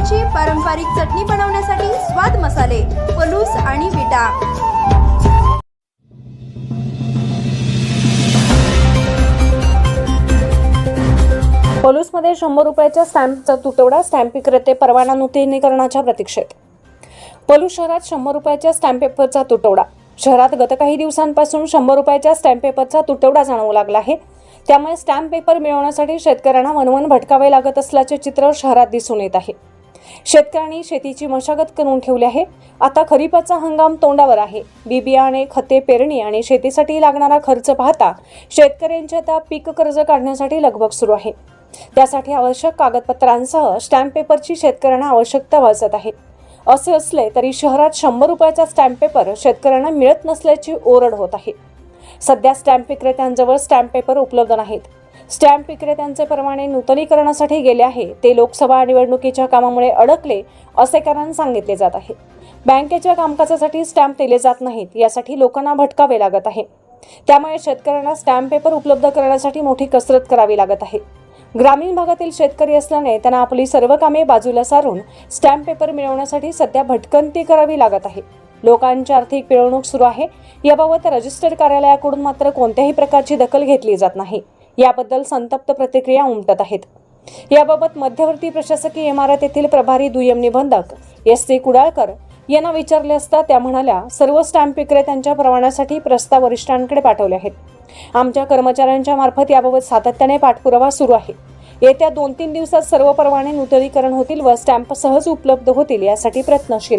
चवीची पारंपरिक चटणी बनवण्यासाठी स्वाद मसाले पलूस आणि विटा. पलूसमध्ये शंभर रुपयाच्या स्टॅम्पचा तुटवडा स्टॅम्प विक्रेते परवाना नूतनीकरणाच्या प्रतीक्षेत. पलूस शहरात शंभर रुपयाच्या स्टॅम्प पेपरचा तुटवडा. शहरात गत काही दिवसांपासून शंभर रुपयाच्या स्टॅम्प पेपरचा तुटवडा जाणवू लागला आहे. त्यामुळे स्टॅम्प पेपर मिळवण्यासाठी शेतकऱ्यांना वनवन भटकावे लागत असल्याचे चित्र शहरात दिसून येत आहे. शेतकऱ्यांनी शेतीची मशागत करून ठेवली आहे. आता खरीपाचा हंगाम तोंडावर आहे. बी बियाणे खते पेरणी आणि शेतीसाठी लागणारा खर्च पाहता शेतकऱ्यांची आता पीक कर्ज काढण्यासाठी लगबग सुरू आहे. त्यासाठी आवश्यक कागदपत्रांसह स्टॅम्प पेपरची शेतकऱ्यांना आवश्यकता भासत आहे. असे असले तरी शहरात शंभर रुपयाचा स्टॅम्प पेपर शेतकऱ्यांना मिळत नसल्याची ओरड होत आहे. सध्या स्टॅम्प विक्रेत्यांजवळ स्टॅम्प पेपर उपलब्ध नाहीत. स्टॅम्प विक्रेत्यांचे परवाने नूतनीकरणासाठी गेले आहे. ते लोकसभा निवडणुकीच्या कामामुळे अडकले असे कारण सांगितले जात आहे. बँकेच्या कामकाजासाठी स्टॅम्प दिले जात नाहीत यासाठी लोकांना भटकावे लागत आहे. त्यामुळे शेतकऱ्यांना स्टॅम्प पेपर उपलब्ध करण्यासाठी मोठी कसरत करावी लागत आहे. ग्रामीण भागातील शेतकरी असल्याने त्यांना आपली सर्व कामे बाजूला सारून स्टॅम्प पेपर मिळवण्यासाठी सध्या भटकंती करावी लागत आहे. लोकांची आर्थिक पिळवणूक सुरू आहे. याबाबत रजिस्टर कार्यालयाकडून मात्र कोणत्याही प्रकारची दखल घेतली जात नाही. याबद्दल संतप्त प्रतिक्रिया उमटत आहेत. याबाबत मध्यवर्ती प्रशासकीय इमारत येथील प्रभारी दुय्यम निबंधक एस सी कुडाळकर यांना विचारले असता त्या म्हणाल्या सर्व स्टॅम्प विक्रेत्यांच्या प्रमाणासाठी प्रस्ताव वरिष्ठांकडे पाठवले आहेत. आमच्या कर्मचाऱ्यांच्या मार्फत याबाबत सातत्याने पाठपुरावा सुरू आहे. येत्या दोन तीन दिवसात सर्व परवाने नूतनीकरण होतील व स्टॅम्प सहज उपलब्ध होतील यासाठी प्रयत्नशील आहे.